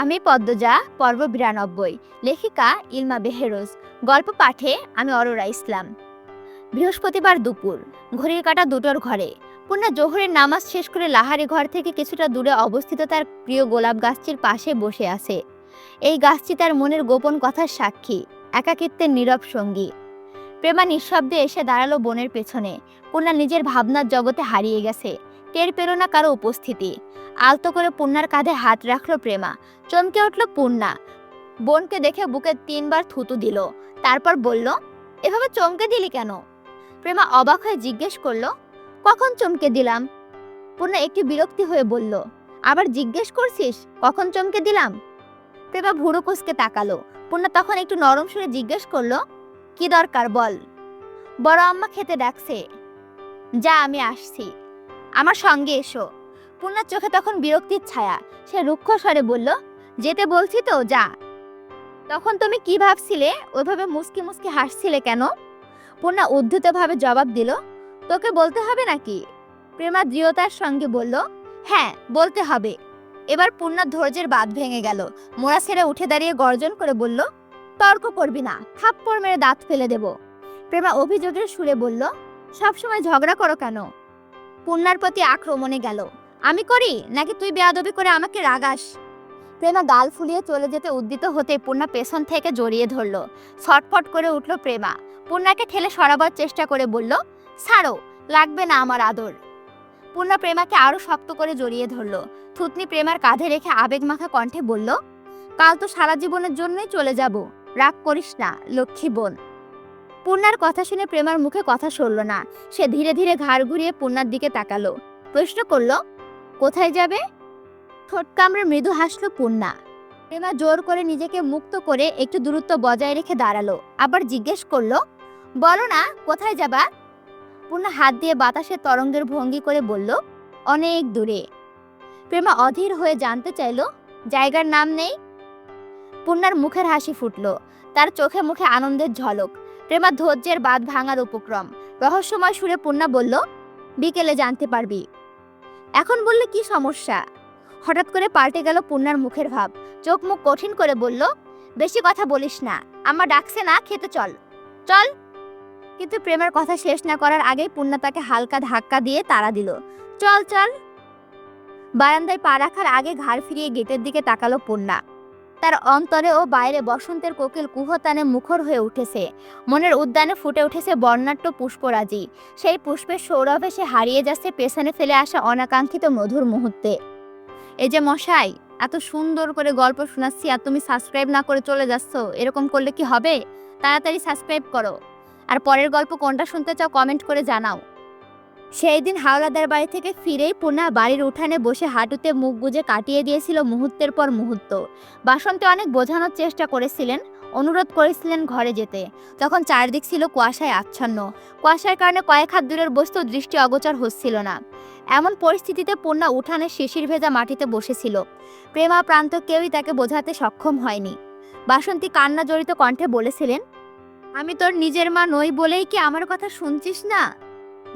আমি পদ্মজা, পর্ব বিরানব্বই, লেখিকা ইলমা বেহেরোজ, গল্প পাঠে আমি অরোরা ইসলাম। বৃহস্পতিবার দুপুর, ঘড়ির কাটা দুটোর ঘরে। পূর্ণা জোহরের নামাজ শেষ করে লাহারি ঘর থেকে কিছুটা দূরে অবস্থিত তার প্রিয় গোলাপ গাছটির পাশে বসে আছে। এই গাছটি তার মনের গোপন কথার সাক্ষী, একাকিত্বের নীরব সঙ্গী। প্রেমা নিঃশব্দে এসে দাঁড়াল বোনের পেছনে। পূর্ণা নিজের ভাবনার জগতে হারিয়ে গেছে। টের পেল না কারও উপস্থিতি। আলতো করে পূর্ণার কাঁধে হাত রাখল প্রেমা। চমকে উঠল পূর্ণা বোনকে দেখে বুকে তিনবার থুতু দিল। তারপর বলল, এভাবে চমকে দিলি কেন? প্রেমা অবাক হয়ে জিজ্ঞেস করল, কখন চমকে দিলাম? পূর্ণা একটু বিরক্তি হয়ে বলল, আবার জিজ্ঞেস করছিস, কখন চমকে দিলাম? প্রেমা ভুরু কুসকে তাকালো। পূর্ণা তখন একটু নরম সুরে জিজ্ঞেস করল, কি দরকার বল? বড় আম্মা খেতে ডাকছে। যা, আমি আসছি। আমার সঙ্গে এসো। পূর্ণার চোখে তখন বিরক্তির ছায়া। সে রুক্ষ স্বরে বলল, যেতে বলছি তো, যা। তখন তুমি কি ভাবছিলে? ওইভাবে মুসকি মুসকি হাসছিলে কেন? পূর্ণা উদ্ধতভাবে জবাব দিল, তোকে বলতে হবে নাকি? প্রেমা দৃঢ়তার সঙ্গে বলল হ্যাঁ বলতে হবে। এবার পূর্ণার ধৈর্যের বাঁধ ভেঙে গেল। মোড়া ছেড়ে উঠে দাঁড়িয়ে গর্জন করে বলল, তর্ক করবি না, থাপ্পড় মেরে দাঁত ফেলে দেব। প্রেমা অভিযোগের সুরে বলল, সবসময় ঝগড়া করো কেন? পূর্ণার প্রতি আক্রমণে গেল। আমি করি? নাকি তুই বেয়াদবি করে আমাকে রাগাস? প্রেমা গাল ফুলিয়ে চলে যেতে উদ্দিত হতে পূর্ণা পেছন থেকে জড়িয়ে ধরলো। ছটফট করে উঠল প্রেমা। পূর্ণাকে ঠেলে সরাবার চেষ্টা করে বলল, ছাড়ো, লাগবে না আমার আদর। পূর্ণা প্রেমাকে আরও শক্ত করে জড়িয়ে ধরলো। থুতনি প্রেমার কাঁধে রেখে আবেগ মাখা কণ্ঠে বলল, কাল তো সারা জীবনের জন্যই চলে যাব। রাগ করিস না, লক্ষ্মী বোন। পূর্ণার কথা শুনে প্রেমার মুখে কথা সরল না। সে ধীরে ধীরে ঘাড় ঘুরিয়ে পূর্ণার দিকে তাকালো। প্রশ্ন করল, কোথায় যাবে? ঠোঁট কামড়ে মৃদু হাসলো পূর্ণা। প্রেমা জোর করে নিজেকে মুক্ত করে একটু দূরত্ব বজায় রেখে দাঁড়াল। আবার জিজ্ঞেস করল, বলো না, কোথায় যাবা? পূর্ণা হাত দিয়ে বাতাসে তরঙ্গের ভঙ্গি করে বলল, অনেক দূরে। প্রেমা অধীর হয়ে জানতে চাইলো, জায়গার নাম নেই? পূর্ণার মুখের হাসি ফুটলো। তার চোখে মুখে আনন্দের ঝলক। প্রেমা ধৈর্যের বাঁধ ভাঙার উপক্রম। রহস্যময় সুরে পূর্ণা বলল, বিকেলে জানতে পারবি। এখন বললে কি সমস্যা? হঠাৎ করে পাল্টে গেল পূর্ণার মুখের ভাব। চোখ মুখ কঠিন করে বলল, বেশি কথা বলিস না। আমার ডাকছে না, খেতে চল। চল? কিন্তু প্রেমের কথা শেষ না করার আগেই পূর্ণা তাকে হালকা ধাক্কা দিয়ে তাড়া দিল। চল চল। বারান্দায় পা রাখার আগে ঘাড় ফিরিয়ে গেটের দিকে তাকালো পূর্ণা। তার অন্তরে ও বাইরে বসন্তের কোকিল কুহতানে মুখর হয়ে উঠেছে। মনের উদ্যানে ফুটে উঠেছে বর্ণাঢ্য পুষ্পরাজি। সেই পুষ্পের সৌরভে সে হারিয়ে যাচ্ছে পেছনে ফেলে আসা অনাকাঙ্ক্ষিত মধুর মুহূর্তে। এই যে মশাই, এত সুন্দর করে গল্প শোনাচ্ছি আর তুমি সাবস্ক্রাইব না করে চলে যাচ্ছ, এরকম করলে কি হবে? তাড়াতাড়ি সাবস্ক্রাইব করো। আর পরের গল্প কোনটা শুনতে চাও কমেন্ট করে জানাও। সেই দিন হাওলাদার বাড়ি থেকে ফিরেই পুনা বাড়ির উঠানে বসে হাঁটুতে মুখ গুজে কাটিয়ে দিয়েছিল মুহূর্তের পর মুহূর্ত। বাসন্তী অনেক বোঝানোর চেষ্টা করেছিলেন, অনুরোধ করেছিলেন ঘরে যেতে। তখন চারদিক ছিল কুয়াশায় আচ্ছন্ন। কুয়াশার কারণে কয়েক হাত দূরের বস্তু দৃষ্টি অগোচর হচ্ছিল না। এমন পরিস্থিতিতে পূর্ণা উঠানে শিশির ভেজা মাটিতে বসেছিল। প্রেমা প্রান্ত কেউই তাকে বোঝাতে সক্ষম হয়নি। বাসন্তী কান্না জড়িত কণ্ঠে বলেছিলেন, আমি তোর নিজের মা নই বলেই কি আমার কথা শুনছিস না?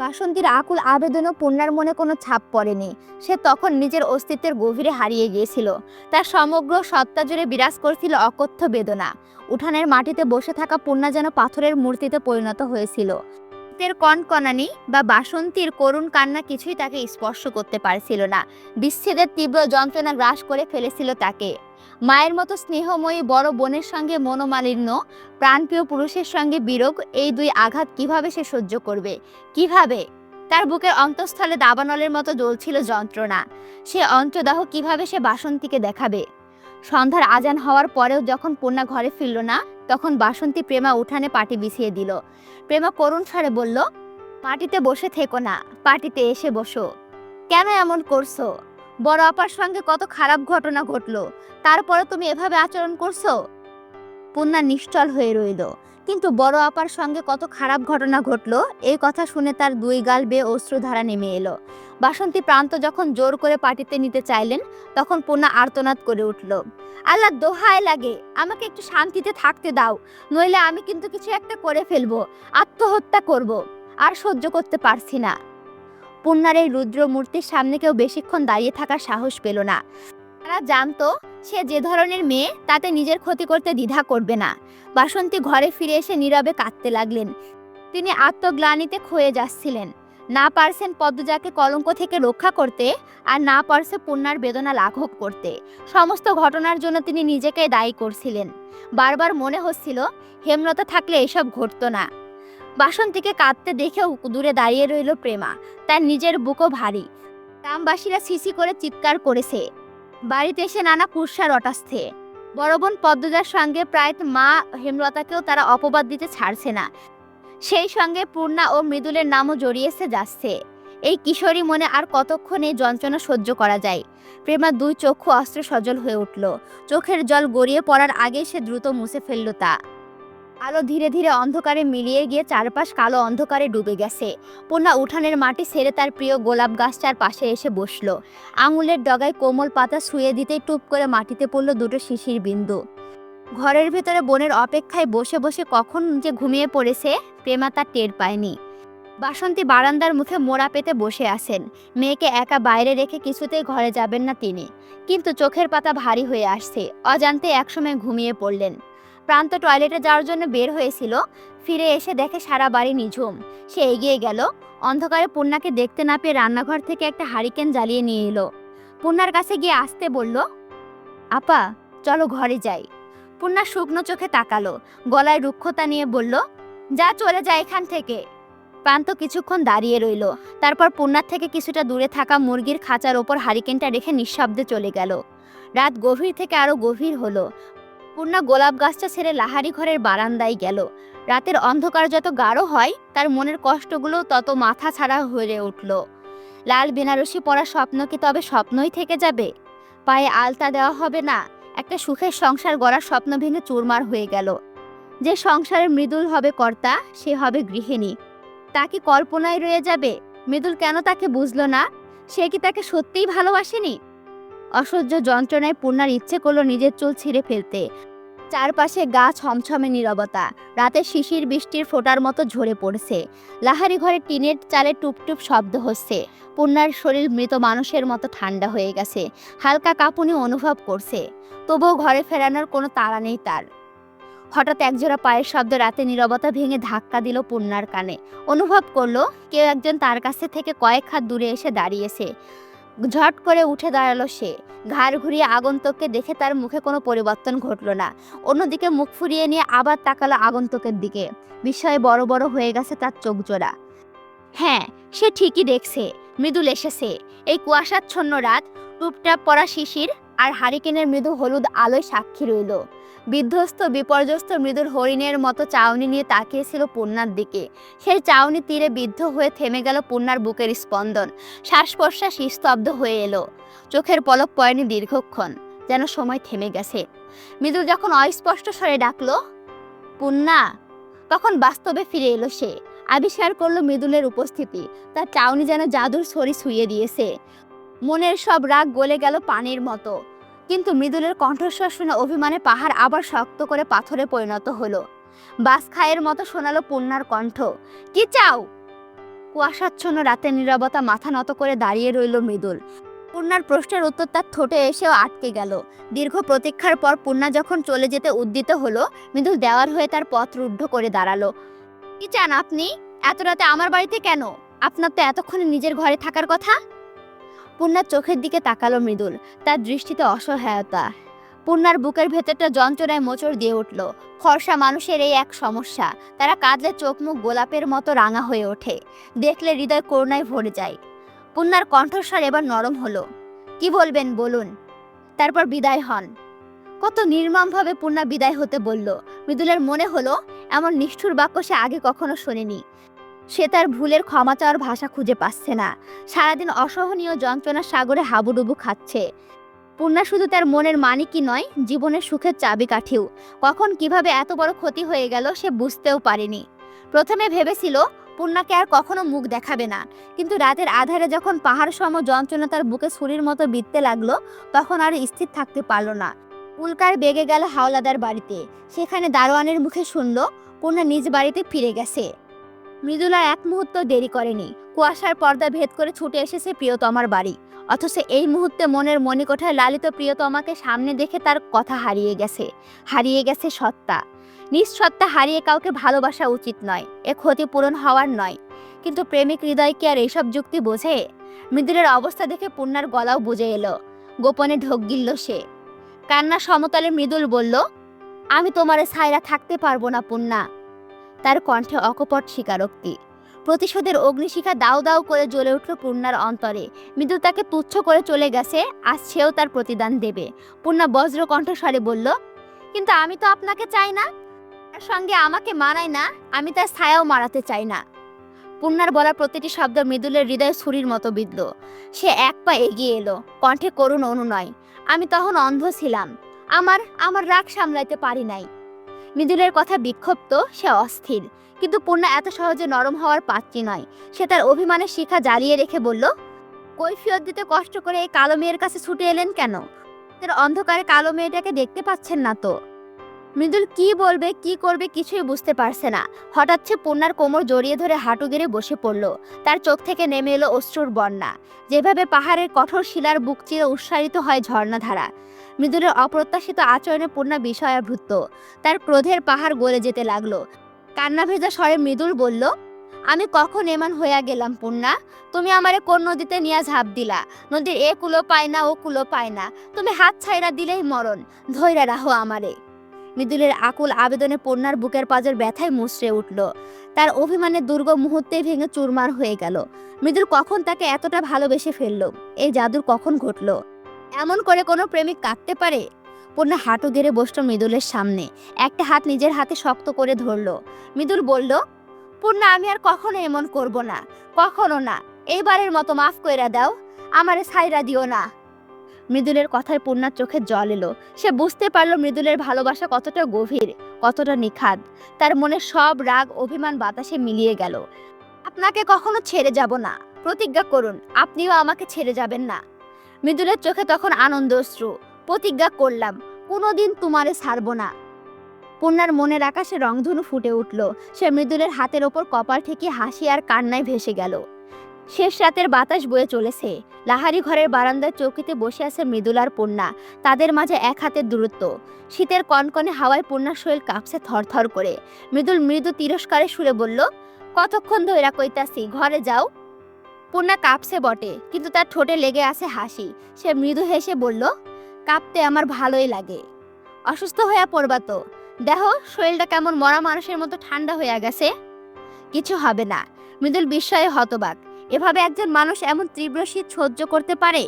বাসন্তীর আকুল আবেদনও পূর্ণার মনে কোনো ছাপ পড়েনি। সে তখন নিজের অস্তিত্বের গভীরে হারিয়ে গিয়েছিল। তার সমগ্র সত্তা জুড়ে বিরাজ করছিল অকথ্য বেদনা। উঠানের মাটিতে বসে থাকা পূর্ণা যেন পাথরের মূর্তিতে পরিণত হয়েছিল। তের কনকনানি বা বাসন্তীর করুণ কান্না কিছুই তাকে স্পর্শ করতে পারছিল না। বিচ্ছেদের তীব্র যন্ত্রণা গ্রাস করে ফেলেছিল তাকে। মায়ের মতো স্নেহময়ী বড় বোনের সঙ্গে মনোমালিন্য, প্রাণপ্রিয় পুরুষের সঙ্গে বিরোগ, এই দুই আঘাত কীভাবে সে সহ্য করবে? কীভাবে? তার বুকের অন্তঃস্থলে দাবানলের মতো জ্বলছিল যন্ত্রণা। সে অন্তদাহ কীভাবে সে বাসন্তীকে দেখাবে? সন্ধ্যার আজান হওয়ার পরেও যখন পূর্ণা ঘরে ফিরল না, তখন বাসন্তী প্রেমা উঠানে পাটি বিছিয়ে দিল। প্রেমা করুণ স্বরে বলল, পাটিতে বসে থেকো না, পাটিতে এসে বসো। কেন এমন করছ? বড় আপার সঙ্গে কত খারাপ ঘটনা ঘটলো তারপরে তুমি এভাবে আচরণ করছ? পূর্ণা নিশ্চল হয়ে রইল। কিন্তু বড় আপার সঙ্গে কত খারাপ ঘটনা ঘটলো, এই কথা শুনে তার দুই গাল বেয়ে অশ্রুধারা নেমে এলো। বাসন্তী প্রান্ত যখন জোর করে পাটিতে নিতে চাইলেন, তখন পূর্ণা আর্তনাদ করে উঠল, আল্লাহ দোহায় লাগে, আমাকে একটু শান্তিতে থাকতে দাও, নইলে আমি কিন্তু কিছু একটা করে ফেলব, আত্মহত্যা করব, আর সহ্য করতে পারছি না। পূর্ণার এই রুদ্র মূর্তির সামনে কেউ বেশিক্ষণ দাঁড়িয়ে থাকার সাহস পেল না। তারা জানতো, সে যে ধরনের মেয়ে, তাতে নিজের ক্ষতি করতে দ্বিধা করবে না। বাসন্তী ঘরে ফিরে এসে নীরবে কাঁদতে লাগলেন। তিনি আত্মগ্লানিতে ক্ষয়ে যাচ্ছিলেন। না পারছেন পদ্মজাকে কলঙ্ক থেকে রক্ষা করতে, আর না পারছে পূর্ণার বেদনা লাঘব করতে। সমস্ত ঘটনার জন্য তিনি নিজেকে দায়ী করছিলেন। বারবার মনে হচ্ছিল, হেমলতা থাকলে এসব ঘটতো না। বাসন্তীকে কাঁদতে দেখেও দূরে দাঁড়িয়ে রইল প্রেমা। তার নিজের বুকও ভারী। গ্রামবাসীরা সিসি করে চিৎকার করেছে। বাড়িতে এসে নানা কুৎসা রটাস্থে বড় বোন পদ্মজার সঙ্গে প্রায় মা হেমলতাকেও তারা অপবাদ দিতে ছাড়ছে না। সেই সঙ্গে পূর্ণা ও মৃদুলের নামও জড়িয়েছে যাচ্ছে। এই কিশোরী মনে আর কতক্ষণ এই যন্ত্রণা সহ্য করা যায়? প্রেমা দুই চক্ষু অস্ত্র সজল হয়ে উঠল। চোখের জল গড়িয়ে পড়ার আগে সে দ্রুত মুছে ফেলল তা। আলো ধীরে ধীরে অন্ধকারে মিলিয়ে গিয়ে চারপাশ কালো অন্ধকারে ডুবে গেছে। পূর্ণা উঠানের মাটি ছেড়ে তার প্রিয় গোলাপ গাছটার পাশে এসে বসল। আঙুলের ডগায় কোমল পাতা শুয়ে দিতেই টুপ করে মাটিতে পড়ল দুটো শিশির বিন্দু। ঘরের ভেতরে বোনের অপেক্ষায় বসে বসে কখন যে ঘুমিয়ে পড়েছে, প্রেমা তার টের পায়নি। বাসন্তী বারান্দার মুখে মোড়া পেতে বসে আছেন। মেয়েকে একা বাইরে রেখে কিছুতেই ঘরে যাবেন না তিনি। কিন্তু চোখের পাতা ভারী হয়ে আসছে। অজান্তে একসময় ঘুমিয়ে পড়লেন। প্রান্ত টয়লেটে যাওয়ার জন্য বের হয়েছিল। ফিরে এসে দেখে সারা বাড়ি নিঝুম। সে এগিয়ে গেল। অন্ধকারে পূর্ণাকে দেখতে না পেয়ে রান্নাঘর থেকে একটা হারিকেন জ্বালিয়ে নিয়ে এলো। পূর্ণার কাছে গিয়ে আসতে বলল, আপা, চলো ঘরে যাই। পূর্ণা শুকনো চোখে তাকালো। গলায় রুক্ষতা নিয়ে বলল, যা, চলে যায় এখান থেকে। প্রান্ত কিছুক্ষণ দাঁড়িয়ে রইল। তারপর পূর্ণার থেকে কিছুটা দূরে থাকা মুরগির খাঁচার ওপর হারিকেনটা রেখে নিঃশব্দে চলে গেল। রাত গভীর থেকে আরও গভীর হলো। পূর্ণা গোলাপ গাছটা ছেড়ে লাহারি ঘরের বারান্দায় গেল। রাতের অন্ধকার যত গাঢ় হয়, তার মনের কষ্টগুলো তত মাথা ছাড়া হয়ে উঠল। লাল বেনারসি পরা স্বপ্ন কি তবে স্বপ্নই থেকে যাবে? পায়ে আলতা দেওয়া হবে না, একটা সুখের সংসার গড়ার স্বপ্ন ভেঙে চুরমার হয়ে গেল। যে সংসারের মৃদুল হবে কর্তা, সে হবে গৃহিণী। তা কি কল্পনায় রয়ে যাবে? মৃদুল কেন তাকে বুঝলো না? সে কি তাকে সত্যিই ভালোবাসেনি? অসহ্য যন্ত্রণায় পূর্ণার ইচ্ছে করল নিজের চুল ছিঁড়ে ফেলতে। চারপাশে গা ছমছমে নীরবতা, রাতে শিশির বৃষ্টির ফোঁটার মতো ঝরে পড়ছে। লাহারি ঘরে টিনের চালে টুপটুপ শব্দ হচ্ছে। পূর্ণার শরীর মৃত মানুষের মতো ঠান্ডা হয়ে গেছে। হালকা কাঁপুনি অনুভব করছে। তবুও ঘরে ফেরানোর কোনো তাড়া নেই তার। হঠাৎ একজোড়া পায়ের শব্দ রাতে নীরবতা ভেঙে ধাক্কা দিল পূর্ণার কানে। অনুভব করল, কেউ একজন তার কাছে থেকে কয়েক হাত দূরে এসে দাঁড়িয়েছে। ঝট করে উঠে দাঁড়াল সে। ঘাড় ঘুরিয়ে আগন্তককে দেখে তার মুখে কোনো পরিবর্তন ঘটলো না। অন্যদিকে মুখ ফুরিয়ে নিয়ে আবার তাকালো আগন্তকের দিকে। বিস্ময়ে বড় বড় হয়ে গেছে তার চোখ জোড়া। হ্যাঁ সে ঠিকই দেখছে। মৃদুল এসেছে। এই কুয়াশাচ্ছন্ন রাত টুপটাপ পরা শিশির আর হারিকেনের মৃদু হলুদ আলোয় সাক্ষী রইল। বিধ্বস্ত, বিপর্যস্ত মৃদুর হরিণের মতো চাউনি নিয়ে তাকিয়েছিল পূর্ণার দিকে। সেই চাউনি তীরে বিদ্ধ হয়ে থেমে গেল পূর্ণার বুকের স্পন্দন। শ্বাস প্রশ্বাস স্তব্ধ হয়ে এলো। চোখের পলক পয়নি দীর্ঘক্ষণ, যেন সময় থেমে গেছে। মৃদুল যখন অস্পষ্ট স্বরে ডাকলো পূর্ণা তখন বাস্তবে ফিরে এলো সে। আবিষ্কার করল মৃদুলের উপস্থিতি। তার চাউনি যেন জাদুর ছড়ি ছুঁয়ে দিয়েছে। মনের সব রাগ গলে গেল পানির মতো। কিন্তু মৃদুলের কণ্ঠস্বর শুনে অভিমানে পাহাড় আবার শক্ত করে পাথরে পরিণত হলো। বাস খায়ের মতো শোনালো পূর্ণার কণ্ঠ, কি চাও? কুয়াশাচ্ছন্ন রাতের নীরবতা মাথা নত করে দাঁড়িয়ে রইল মৃদুল। পূর্ণার প্রশ্নের উত্তর তার ঠোঁটে এসেও আটকে গেল। দীর্ঘ প্রতীক্ষার পর পূর্ণা যখন চলে যেতে উদ্যত হলো, মৃদুল দেওয়ার হয়ে তার পথ রুদ্ধ করে দাঁড়াল। কি চান আপনি? এত রাতে আমার বাড়িতে কেন? আপনার তো এতক্ষণে নিজের ঘরে থাকার কথা? পূর্ণার চোখের দিকে তাকালো মৃদুল, তার দৃষ্টিতে অসহায়তা। পূর্ণার বুকের ভেতরটা যন্ত্রণায় মোচড় দিয়ে উঠল। ফর্সা মানুষের এই এক সমস্যা, তারা কাঁদলে চোখ মুখ গোলাপের মতো রাঙা হয়ে ওঠে। দেখলে হৃদয় করুণায় ভরে যায়। পূর্ণার কণ্ঠস্বর এবার নরম হলো। কি বলবেন, বলুন। তারপর বিদায় হন। কত নির্মমভাবে পূর্ণা বিদায় হতে বলল। মৃদুলের মনে হলো, এমন নিষ্ঠুর বাক্য সে আগে কখনো শোনেনি। সে তার ভুলের ক্ষমা চাওয়ার ভাষা খুঁজে পাচ্ছে না। সারাদিন অসহনীয় যন্ত্রণার সাগরে হাবুডুবু খাচ্ছে। পূর্ণা শুধু তার মনের মানিকই নয়, জীবনের সুখের চাবিকাঠিও। কখন কীভাবে এত বড় ক্ষতি হয়ে গেল সে বুঝতেও পারেনি। প্রথমে ভেবেছিল পূর্ণাকে আর কখনো মুখ দেখাবে না। কিন্তু রাতের আধারে যখন পাহাড় সম যন্ত্রণা তার বুকে ছুরির মতো বিততে লাগল, তখন আর স্থির থাকতে পারল না। উল্কার বেগে গেল হাওলাদার বাড়িতে। সেখানে দারোয়ানের মুখে শুনল পূর্ণা নিজ বাড়িতে ফিরে গেছে। মৃদুলা এক মুহূর্ত দেরি করেনি। কুয়াশার পর্দা ভেদ করে ছুটে এসেছে প্রিয়তমার বাড়ি। অথচ এই মুহূর্তে মনের মণিকোঠায় লালিত প্রিয়তমাকে সামনে দেখে তার কথা হারিয়ে গেছে। হারিয়ে গেছে সত্তা। নিঃসত্তা হারিয়ে কাউকে ভালোবাসা উচিত নয়, এ ক্ষতিপূরণ হওয়ার নয়। কিন্তু প্রেমিক হৃদয় কি আর এইসব যুক্তি বোঝে? মৃদুলের অবস্থা দেখে পূর্ণার গলাও বুঝে এলো। গোপনে ঢোক গিলল সে। কান্না সমতলে মৃদুল বলল, আমি তোমারে ছাইরা থাকতে পারব না, পূর্ণা। তার কণ্ঠে অকপট স্বীকারোক্তি। প্রতিশোধের অগ্নিশিখা দাউ দাউ করে জ্বলে উঠল পূর্ণার অন্তরে। মৃদুল তাকে তুচ্ছ করে চলে গেছে, আজ সেও তার প্রতিদান দেবে। পূর্ণা বজ্র কণ্ঠস্বরে বলল, কিন্তু আমি তো আপনাকে চাই না। তার সঙ্গে আমাকে মানায় না। আমি তার ছায়াও মারাতে চাই না। পূর্ণার বলা প্রতিটি শব্দ মৃদুলের হৃদয় ছুরির মতো বিঁধল। সে এক পা এগিয়ে এলো, কণ্ঠে করুণ অনুনয়। আমি তখন অন্ধ ছিলাম। আমার আমার রাগ সামলাইতে পারি নাই। মৃদুলের কথা বিক্ষুব্ধ, সে অস্থির। কিন্তু পূর্ণা এত সহজে নরম হওয়ার পাত্রী নয়। সে তার অভিমানের শিখা জ্বালিয়ে রেখে বলল, কৈফিয়ত দিতে কষ্ট করে এই কালো মেয়ের কাছে ছুটে এলেন কেন? তার অন্ধকারে কালো মেয়েটাকে দেখতে পাচ্ছেন না তো? মৃদুল কি বলবে, কি করবে কিছুই বুঝতে পারছে না। হঠাৎ সে পূর্ণার কোমর জড়িয়ে ধরে হাঁটু গেড়ে বসে পড়ল। তার চোখ থেকে নেমে এলো অশ্রুর বন্যা। যেভাবে পাহাড়ের কঠোর শিলার বুক চিরে উৎসারিত হয় ঝর্ণাধারা। মৃদুলের অপ্রত্যাশিত আচরণে পূর্ণা বিষয়াভূত তার ক্রোধের পাহাড় গলে যেতে লাগল। কান্না ভেজা স্বরে মৃদুল বলল, আমি কখন এমন হইয়া গেলাম পূর্ণা? তুমি আমারে কোন নদীতে নিয়ে ঝাঁপ দিলা? নদীর এ কুলো পায় না, ও কুলো পায় না। তুমি হাত ছাইরা দিলেই মরণ। ধৈরা রাহো আমারে। মৃদুলের আকুল আবেদনে পূর্ণার বুকের পাজর ব্যথায় মুচড়ে উঠল। তার অভিমানে দুর্গ মুহূর্তে ভেঙে চুরমার হয়ে গেল। মৃদুল কখন তাকে এতটা ভালোবেসে ফেলল? এই জাদুর কখন ঘটলো? এমন করে কোনো প্রেমিক কাঁদতে পারে? পূর্ণা হাঁটু গেড়ে বসল মৃদুলের সামনে। একটা হাত নিজের হাতে শক্ত করে ধরলো। মৃদুল বলল, পূর্ণা, আমি আর কখনো এমন করব না। কখনো না। এইবারের মতো মাফ কইরা দাও। আমারে ছাইরা দিও না। মৃদুলের কথায় পূর্ণার চোখে জল এলো। সে বুঝতে পারল মৃদুলের ভালোবাসা কতটা গভীর, কতটা নিখাদ। তার মনে সব রাগ, অভিমান, বাতাসে মিলিয়ে গেল। আপনাকে কখনো ছেড়ে যাব না। প্রতিজ্ঞা করুন, আপনিও আমাকে ছেড়ে যাবেন না। মৃদুলের চোখে তখন আনন্দ অশ্রু। প্রতিজ্ঞা করলাম, কোনোদিন তোমারে ছাড়বো না। পূর্ণার মনের আকাশে রংধনু ফুটে উঠল। সে মৃদুলের হাতের ওপর কপাল ঠেকে হাসি আর কান্নায় ভেসে গেল। শেষ রাতের বাতাস বয়ে চলেছে। লাহারি ঘরের বারান্দার চৌকিতে বসে আছে মৃদুল আর পূর্ণা। তাদের মাঝে এক হাতের দূরত্ব। শীতের কনকনে হাওয়ায় পূর্ণার শরীর কাঁপছে থরথর করে। মৃদুল মৃদু তিরস্কারে সুরে বলল, কতক্ষণ ধইরা কইতাছি, ঘরে যাও। পূর্ণা কাঁপছে বটে, কিন্তু তার ঠোঁটে লেগে আছে হাসি। সে মৃদু হেসে বলল, কাঁপতে আমার ভালোই লাগে। অসুস্থ হইয়া পড়বা তো। দেখো, শরীরটা কেমন মরা মানুষের মতো ঠান্ডা হয়ে গেছে। কিছু হবে না। মৃদুল বিস্ময়ে হতবাক। এভাবে একজন মানুষ এমন তীব্র শীত সহ্য করতে পারে?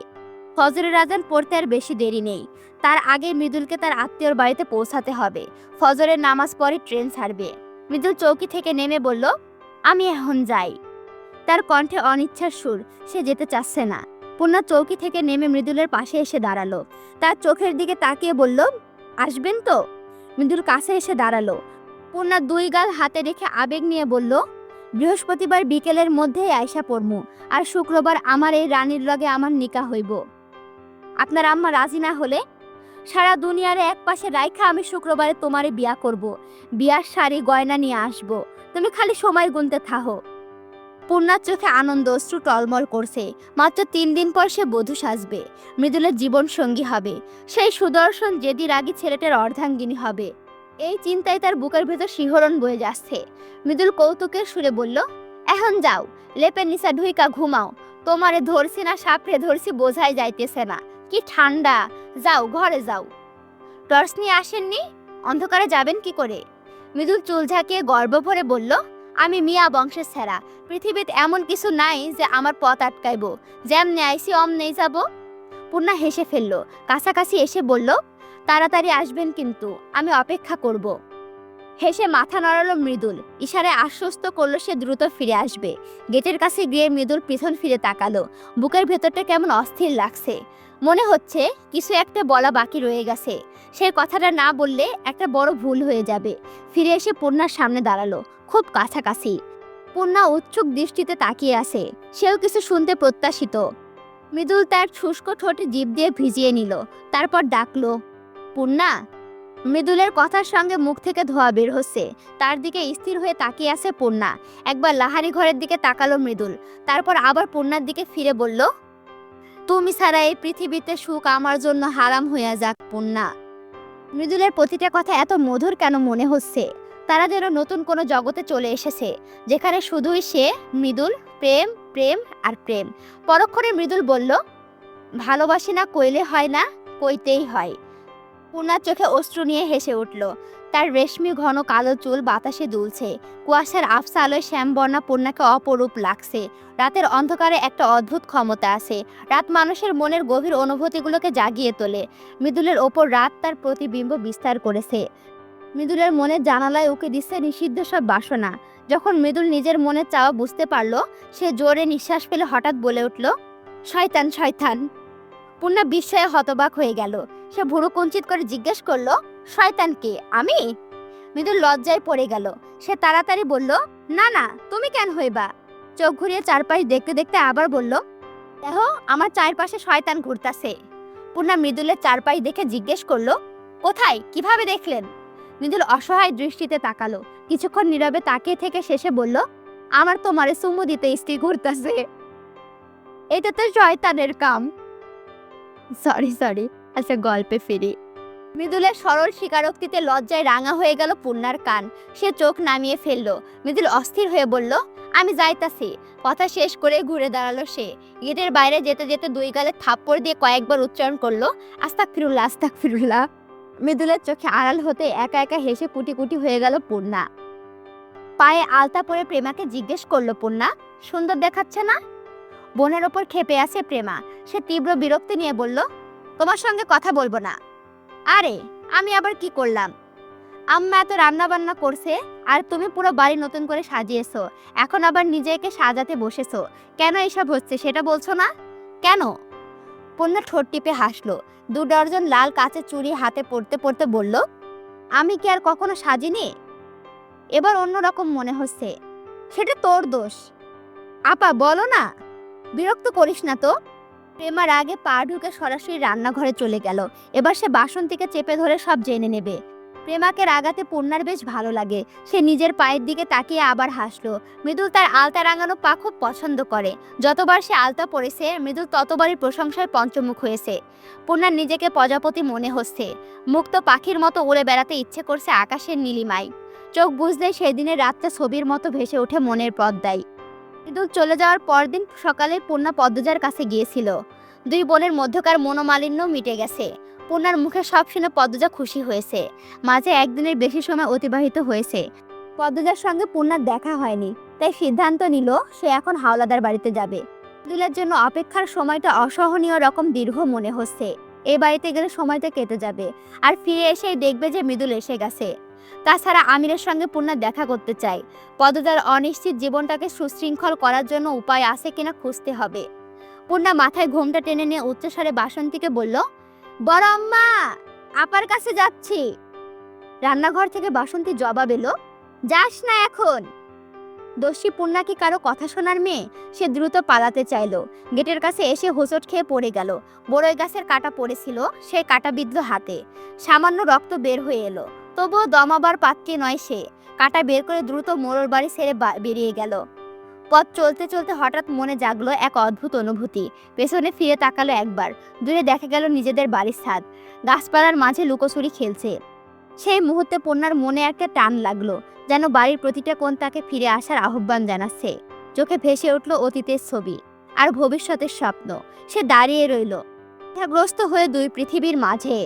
ফজরের আজান পড়তে আর বেশি দেরি নেই। তার আগে মৃদুলকে তার আত্মীয়র বাড়িতে পৌঁছাতে হবে। ফজরের নামাজ পরে ট্রেন ছাড়বে। মৃদুল চৌকি থেকে নেমে বলল, আমি এখন যাই। তার কণ্ঠে অনিচ্ছার সুর, সে যেতে চাচ্ছে না। পূর্ণা চৌকি থেকে নেমে মৃদুলের পাশে এসে দাঁড়াল। তার চোখের দিকে তাকিয়ে বলল, আসবেন তো? মৃদুল কাছে এসে দাঁড়াল। পূর্ণা দুই গাল হাতে রেখে আবেগ নিয়ে বলল, বৃহস্পতিবার বিকেলের মধ্যেই আয়সা পড়মু, আর শুক্রবার আমার এই রানীর লগে আমার নিকা হইব। আপনার আম্মা রাজি না হলে সারা দুনিয়ারে এক পাশে রাইখা আমি শুক্রবারে তোমারে বিয়া করব। বিয়ার শাড়ি, গয়না নিয়ে আসব। তুমি খালি সময় গুনতে থাহো। পূর্ণার চোখে আনন্দ অশ্রু টলমল করছে। মাত্র তিন দিন পর সে বধূ সাজবে। মৃদুলের জীবন সঙ্গী হবে। সেই সুদর্শন যেদি রাগী ছেলেটার অর্ধাঙ্গিনী হবে। এই চিন্তায় তার বুকের ভেতর শিহরণ বয়ে যাচ্ছে। মৃদুল কৌতুকের সুরে বলল, এখন যাও, লেপের নিচা ঢুইকা ঘুমাও। তোমারে ধরছি না, সাপড়ে ধরছি, বোঝাই যাইতেছে না। কি ঠান্ডা। যাও, ঘরে যাও। টর্চ নিয়ে আসেননি? অন্ধকারে যাবেন কি করে? মৃদুল চুল ঝাঁকিয়ে গর্ব ভরে বলল আমি মিয়া বংশের ছেঁড়া। পৃথিবীতে এমন কিছু নাই যে আমার পথ আটকাইব। যেমনি আইসি অমনেই যাব। পূর্ণা হেসে ফেলল, কাছাকাছি এসে বলল, তাড়াতাড়ি আসবেন কিন্তু, আমি অপেক্ষা করব। হেসে মাথা নড়ালো মৃদুল। ইশারায় আশ্বস্ত করল সে দ্রুত ফিরে আসবে। গেটের কাছে গিয়ে মৃদুল পিছন ফিরে তাকালো। বুকের ভেতরটা কেমন অস্থির লাগছে। মনে হচ্ছে কিছু একটা বলা বাকি রয়ে গেছে। সেই কথাটা না বললে একটা বড় ভুল হয়ে যাবে। ফিরে এসে পূর্ণার সামনে দাঁড়াল। খুব কাছাকাছি। পূর্ণা উৎসুক দৃষ্টিতে তাকিয়ে আছে। সেও কিছু শুনতে প্রত্যাশিত। মৃদুল তার শুষ্ক ঠোঁটে জিভ দিয়ে ভিজিয়ে নিল। তারপর ডাকলো, পূর্ণা! মৃদুলের কথার সঙ্গে মুখ থেকে ধোয়া বের হচ্ছে। তার দিকে স্থির হয়ে তাকিয়ে আছে পূর্ণা। একবার লাহারি ঘরের দিকে তাকালো মৃদুল। তারপর আবার পূর্ণার দিকে ফিরে বলল, তুমি ছাড়া এই পৃথিবীতে সুখ আমার জন্য হারাম হইয়া যাক, পূর্ণা। মৃদুলের প্রতিটা কথা এত মধুর কেন মনে হচ্ছে? তারা যেন নতুন কোনো জগতে চলে এসেছে, যেখানে শুধুই সে, মৃদুল, প্রেম প্রেম আর প্রেম। পরক্ষণে মৃদুল বলল, ভালোবাসি না কইলে হয় না, কইতেই হয়। পূর্ণার চোখে অশ্রু নিয়ে হেসে উঠল। তার রেশমি ঘন কালো চুল বাতাসে দুলছে। কুয়াশার আফসা আলোয় শ্যামবর্ণা পূর্ণাকে অপরূপ লাগছে। রাতের অন্ধকারে একটা অদ্ভুত ক্ষমতা আছে। রাত মানুষের মনের গভীর অনুভূতিগুলোকে জাগিয়ে তোলে। মৃদুলের ওপর রাত তার প্রতিবিম্ব বিস্তার করেছে। মৃদুলের মনে জানালায় উকে দিচ্ছে নিষিদ্ধ সব বাসনা। যখন মৃদুল নিজের মনের চাওয়া বুঝতে পারল, সে জোরে নিঃশ্বাস ফেলে হঠাৎ বলে উঠল, শয়তান শয়তান। পূর্ণা বিস্ময়ে হতবাক হয়ে গেল। সে ভুরু কুঞ্চিত করে জিজ্ঞেস করল, শয়তান কে? আমি? মৃদুল লজ্জায় পড়ে গেল। সে তাড়াতাড়ি বলল, না না, তুমি কেন হইবা? চোখ ঘুরিয়ে চারপাশ দেখতে দেখতে আবার বলল, দেখো, আমার চারপাশে শয়তান ঘুরতাছে। পূর্ণা মৃদুলের চারপাশ দেখে জিজ্ঞেস করল, কোথায়? কীভাবে দেখলেন? মৃদুল অসহায় দৃষ্টিতে তাকালো। কিছুক্ষণ নীরবে তাকিয়ে থেকে শেষে বলল, আমার তোমারে সুমু দিতে স্ত্রী ঘুরতেছে। এটা তো শয়তানের কাম। সরি সরি আচ্ছা গল্পে ফিরি। মৃদুলের সরল স্বীকারোক্তিতে লজ্জায় রাঙা হয়ে গেল পূর্ণার কান। সে চোখ নামিয়ে ফেলল। মৃদুল অস্থির হয়ে বলল, আমি যাইতাছি। কথা শেষ করে ঘুরে দাঁড়াল সে। গেটের বাইরে যেতে যেতে দুই গালে থাপ্পড় দিয়ে কয়েকবার উচ্চারণ করল আস্তাক ফিরুল্লাহ আস্তাক ফিরুল্লাহ মৃদুলের চোখে আড়াল হতে একা একা হেসে কুটি কুটি হয়ে গেল পূর্ণা। পায়ে আলতা পরে প্রেমাকে জিজ্ঞেস করল, পূর্ণা, সুন্দর দেখাচ্ছে না? বোনের ওপর খেপে আছে প্রেমা। সে তীব্র বিরক্তি নিয়ে বলল, তোমার সঙ্গে কথা বলব না। আরে, আমি আবার কি করলাম? আম্মা এত রান্না বান্না করছে, আর তুমি পুরো বাড়ি নতুন করে সাজিয়েছো। এখন আবার নিজেকে সাজাতে বসেছো। কেন এসব হচ্ছে, সেটা বলছো না? কেন? পূর্ণা ঠোঁট টিপে হাসলো। দু ডজন লাল কাঁচের চুড়ি হাতে পড়তে পড়তে বলল, আমি কি আর কখনো সাজিনি? এবার অন্যরকম মনে হচ্ছে, সেটা তোর দোষ। আপা, বলো না, বিরক্ত করিস না তো? প্রেমার আগে পা ঢুকে সরাসরি রান্নাঘরে চলে গেল। এবার সে বাসন্তীকে চেপে ধরে সব জেনে নেবে। প্রেমাকে রাগাতে পূর্ণার বেশ ভালো লাগে। সে নিজের পায়ের দিকে তাকিয়ে আবার হাসলো। মৃদুল তার আলতা রাঙানো পা খুব পছন্দ করে। যতবার সে আলতা পরেছে, মৃদুল ততবারই প্রশংসায় পঞ্চমুখ হয়েছে। পূর্ণার নিজেকে প্রজাপতি মনে হচ্ছে। মুক্ত পাখির মতো উড়ে বেড়াতে ইচ্ছে করছে আকাশের নীলিমায়। চোখ বুঝলেই সেদিনের রাতটা ছবির মতো ভেসে ওঠে মনের পদ্মায় মৃদুল চলে যাওয়ার পরদিন সকালে পূর্ণা পদ্মজার কাছে গিয়েছিল। দুই বোনের মধ্যকার মনোমালিন্য মিটে গেছে। পূর্ণার মুখে সব শুনে পদ্মজা খুশি হয়েছে। মাঝে একদিনের বেশি সময় অতিবাহিত হয়েছে। পদ্মজার সঙ্গে পূর্ণার দেখা হয়নি, তাই সিদ্ধান্ত নিল সে এখন হাওলাদার বাড়িতে যাবে। মৃদুলের জন্য অপেক্ষার সময়টা অসহনীয় রকম দীর্ঘ মনে হচ্ছে। এই বাড়িতে গেলে সময়টা কেটে যাবে আর ফিরে এসেই দেখবে যে মৃদুল এসে গেছে। তাছাড়া আমিরের সঙ্গে পূর্ণা দেখা করতে চাই। পদ্মজার অনিশ্চিত জীবনটাকে সুশৃঙ্খল করার জন্য উপায় আছে কিনা খুঁজতে হবে। পূর্ণা মাথায় ঘোমটা টেনে নিয়ে উচ্চস্বরে বাসন্তীকে বলল বড় আম্মা, আপার কাছে যাচ্ছি। রান্নাঘর থেকে বাসন্তী জবাব এলো, যাস না এখন। দস্যি পূর্ণা কি কারও কথা শোনার মেয়ে? সে দ্রুত পালাতে চাইলো। গেটের কাছে এসে হোঁচট খেয়ে পড়ে গেল। বড়ই গাছের কাটা পড়েছিল, সে কাটা বিদ্ধ হাতে। সামান্য রক্ত বের হয়ে এলো। তবুও দমাবার পাত্রী নয় সে। কাটা বের করে দ্রুত মোড়র বাড়ি ছেড়ে বেরিয়ে গেল। পথ চলতে চলতে হঠাৎ মনে জাগলো এক অদ্ভুত অনুভূতি। পেছনে ফিরে তাকালো একবার। দূরে দেখা গেল নিজেদের বাড়ির ছাদ। গাছপালার মাঝে লুকোচুরি খেলছে। সেই মুহূর্তে পণ্যার মনে একটা টান লাগল, যেন বাড়ির প্রতিটা কোণ তাকে ফিরে আসার আহ্বান জানাচ্ছে। চোখে ভেসে উঠল অতীতের ছবি আর ভবিষ্যতের স্বপ্ন। সে দাঁড়িয়ে রইল। গ্রস্ত হয়ে দুই পৃথিবীর মাঝে।